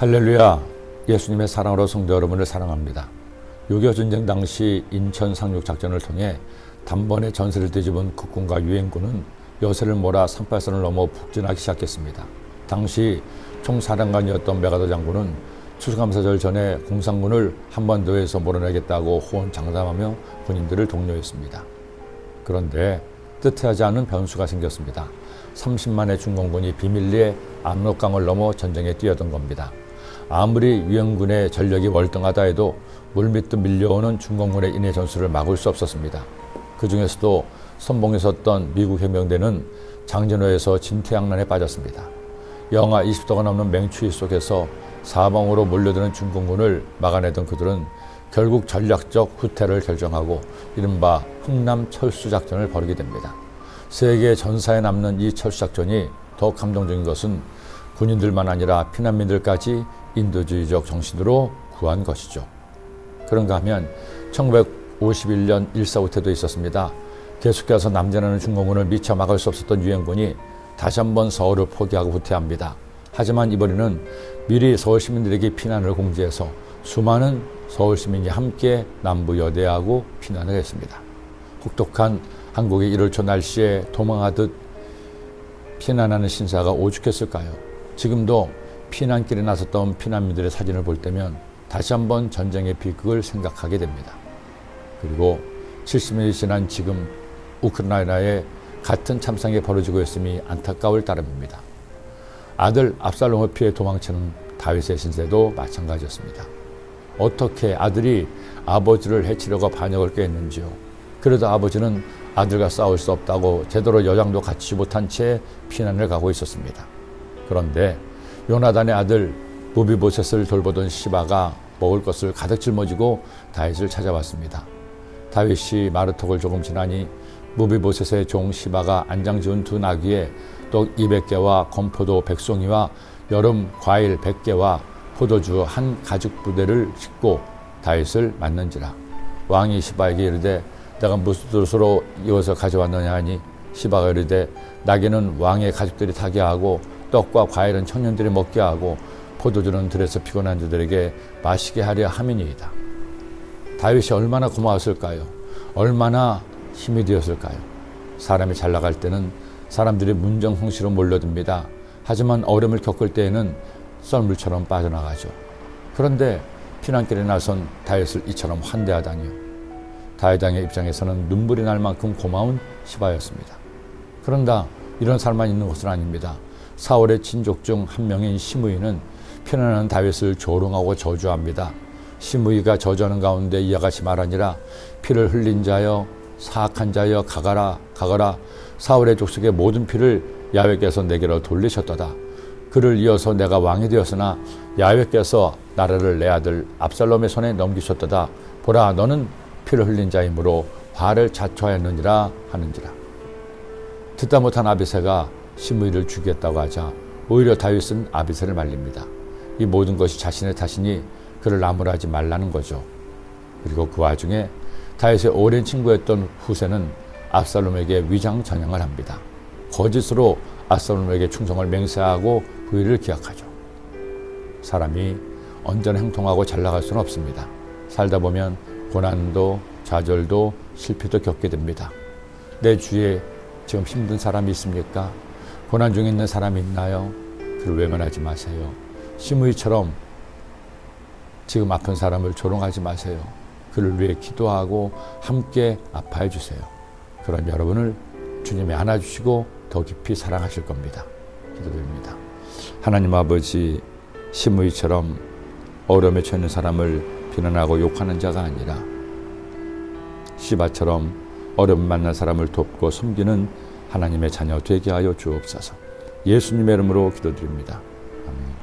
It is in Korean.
할렐루야. 예수님의 사랑으로 성도 여러분을 사랑합니다. 6.25 전쟁 당시 인천 상륙 작전을 통해 단번에 전세를 뒤집은 국군과 유엔군은 여세를 몰아 38선을 넘어 북진하기 시작했습니다. 당시 총사령관이었던 메가더 장군은 추수감사절 전에 공산군을 한반도에서 몰아내겠다고 호언장담하며 군인들을 독려했습니다. 그런데 뜻하지 않은 변수가 생겼습니다. 30만의 중공군이 비밀리에 압록강을 넘어 전쟁에 뛰어든 겁니다. 아무리 유엔군의 전력이 월등하다 해도 물밑도 밀려오는 중공군의 인해 전술을 막을 수 없었습니다. 그 중에서도 선봉에 섰던 미국 해병대는 장전호에서 진퇴양난에 빠졌습니다. 영하 20도가 넘는 맹추위 속에서 사방으로 몰려드는 중공군을 막아내던 그들은 결국 전략적 후퇴를 결정하고 이른바 흥남 철수 작전을 벌이게 됩니다. 세계 전사에 남는 이 철수 작전이 더욱 감동적인 것은 군인들만 아니라 피난민들까지 인도주의적 정신으로 구한 것이죠. 그런가 하면 1951년 일사후퇴도 있었습니다. 계속해서 남전하는 중공군을 미처 막을 수 없었던 유엔군이 다시 한번 서울을 포기하고 후퇴합니다. 하지만 이번에는 미리 서울 시민들에게 피난을 공지해서 수많은 서울 시민이 함께 남부 여대하고 피난을 했습니다. 혹독한 한국의 1월 초 날씨에 도망하듯 피난하는 신사가 오죽했을까요? 지금도 피난길에 나섰던 피난민들의 사진을 볼 때면 다시 한번 전쟁의 비극을 생각하게 됩니다. 그리고 70년이 지난 지금 우크라이나에 같은 참상이 벌어지고 있음이 안타까울 따름입니다. 아들 압살롬을 피해 도망치는 다윗의 신세도 마찬가지였습니다. 어떻게 아들이 아버지를 해치려고 반역을 꾀했는지요. 그래도 아버지는 아들과 싸울 수 없다고 제대로 여장도 갖추지 못한 채 피난을 가고 있었습니다. 그런데 요나단의 아들 무비보셋을 돌보던 시바가 먹을 것을 가득 짊어지고 다윗을 찾아왔습니다. 다윗이 마르톡을 조금 지나니 무비보셋의 종 시바가 안장 지은 두 나귀에 떡 200개와 건포도 100송이와 여름 과일 100개와 포도주 한 가죽 부대를 싣고 다윗을 맞는지라 왕이 시바에게 이르되 내가 무슨 뜻으로 이어서 가져왔느냐 하니 시바가 이르되 나귀는 왕의 가족들이 타게 하고 떡과 과일은 청년들이 먹게 하고 포도주는 들에서 피곤한 자들에게 마시게 하려 함이니이다. 다윗이 얼마나 고마웠을까요? 얼마나 힘이 되었을까요? 사람이 잘 나갈 때는 사람들이 문정홍시로 몰려듭니다. 하지만 어려움을 겪을 때에는 썰물처럼 빠져나가죠. 그런데 피난길에 나선 다윗을 이처럼 환대하다니요. 다윗왕의 입장에서는 눈물이 날 만큼 고마운 시바였습니다. 그런다 이런 사람만 있는 것은 아닙니다. 사울의 친족 중 한 명인 시므이는 편안한 다윗을 조롱하고 저주합니다. 시므이가 저주하는 가운데 이와 같이 말하니라 피를 흘린 자여 사악한 자여 가가라 가거라 사울의 족속의 모든 피를 야훼께서 내게로 돌리셨도다. 그를 이어서 내가 왕이 되었으나 야훼께서 나라를 내 아들 압살롬의 손에 넘기셨도다. 보라 너는 피를 흘린 자이므로 화를 자초하였느니라 하는지라. 듣다 못한 아비새가 시므이를 죽였다고 하자 오히려 다윗은 아비새를 말립니다. 이 모든 것이 자신의 탓이니 그를 나무라지 말라는 거죠. 그리고 그 와중에 다윗의 오랜 친구였던 후세는 압살롬에게 위장 전향을 합니다. 거짓으로 압살롬에게 충성을 맹세하고 그 일을 기약하죠. 사람이 언제나 행통하고 잘 나갈 수는 없습니다. 살다 보면 고난도 좌절도 실패도 겪게 됩니다. 내 주위에 지금 힘든 사람이 있습니까? 고난 중에 있는 사람이 있나요? 그를 외면하지 마세요. 시므이처럼 지금 아픈 사람을 조롱하지 마세요. 그를 위해 기도하고 함께 아파해 주세요. 그럼 여러분을 주님이 안아주시고 더 깊이 사랑하실 겁니다. 기도드립니다. 하나님 아버지 시므이처럼 어려움에 처해 있는 사람을 비난하고 욕하는 자가 아니라 시바처럼 어려움 만난 사람을 돕고 섬기는 하나님의 자녀 되게 하여 주옵소서. 예수님의 이름으로 기도드립니다. 아멘.